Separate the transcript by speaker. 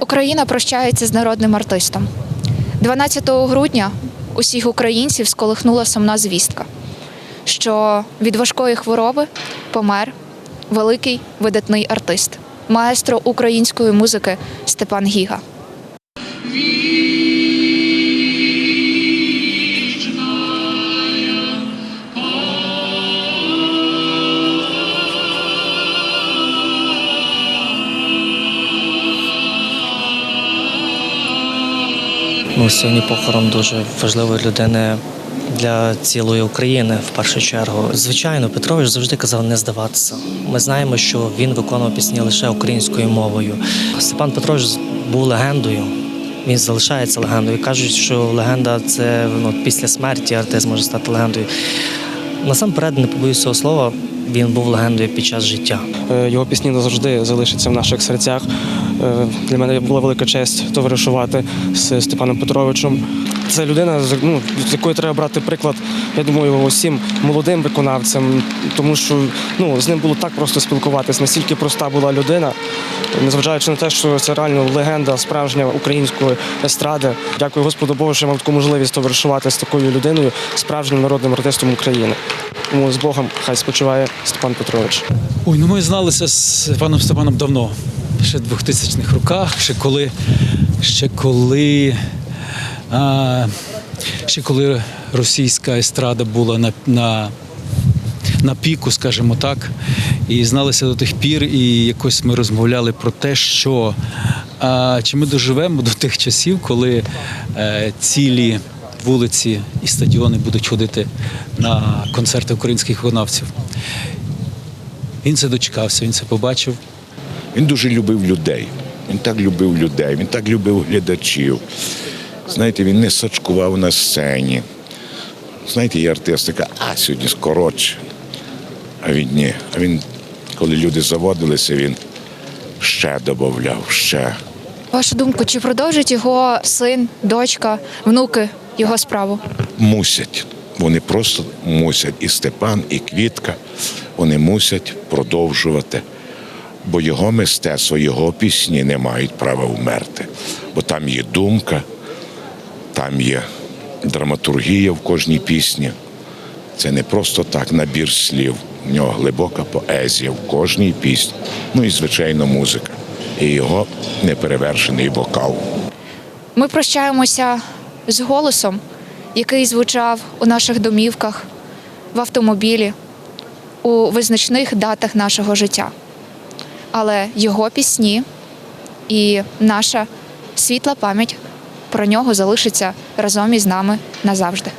Speaker 1: Україна прощається з народним артистом. 12 грудня усіх українців сколихнула сумна звістка, що від важкої хвороби помер великий видатний артист, маестро української музики Степан Гіга.
Speaker 2: Ну, сьогодні похорон дуже важливої людини для цілої України в першу чергу. Звичайно, Петрович завжди казав не здаватися. Ми знаємо, що він виконував пісні лише українською мовою. Степан Петрович був легендою. Він залишається легендою. Кажуть, що легенда це ну, після смерті артист може стати легендою. Насамперед, не побоюсь цього слова, він був легендою під час життя.
Speaker 3: Е, Його пісні назавжди залишаться в наших серцях. Е, Для мене була велика честь товаришувати з Степаном Петровичем. Це людина, ну, з якої треба брати приклад, я думаю, усім молодим виконавцям, тому що ну, з ним було так просто спілкуватись, настільки проста була людина, незважаючи на те, що це реально легенда справжня української естради. Дякую Господу Богу, що я мав таку можливість товаришувати з такою людиною, справжнім народним артистом України. Тому з Богом хай спочиває Степан Петрович.
Speaker 4: Ой, ну ми зналися з паном Степаном давно, ще в 2000-х роках, ще коли, ще коли, а, ще коли російська естрада була на, на, на піку, скажімо так. І зналися до тих пір, і якось ми розмовляли про те, що а, чи ми доживемо до тих часів, коли е, цілі вулиці і стадіони будуть ходити на концерти українських виконавців. Він це дочекався, він це побачив.
Speaker 5: Він дуже любив людей. Він так любив людей, він так любив глядачів. Знаєте, він не сачкував на сцені. Знаєте, є артистика, а сьогодні скоротше. А він ні. А він, коли люди заводилися, він ще додавав, ще.
Speaker 1: Вашу думку, чи продовжить його син, дочка, внуки його справу?
Speaker 5: Мусять. Вони просто мусять. І Степан, і Квітка. Вони мусять продовжувати. Бо його мистецтво, його пісні не мають права вмерти. Бо там є думка, там є драматургія в кожній пісні. Це не просто так набір слів. В нього глибока поезія в кожній пісні. Ну і, звичайно, музика. І його неперевершений вокал.
Speaker 1: Ми прощаємося з голосом, який звучав у наших домівках, в автомобілі, у визначних датах нашого життя. Але його пісні і наша світла пам'ять про нього залишиться разом із нами назавжди.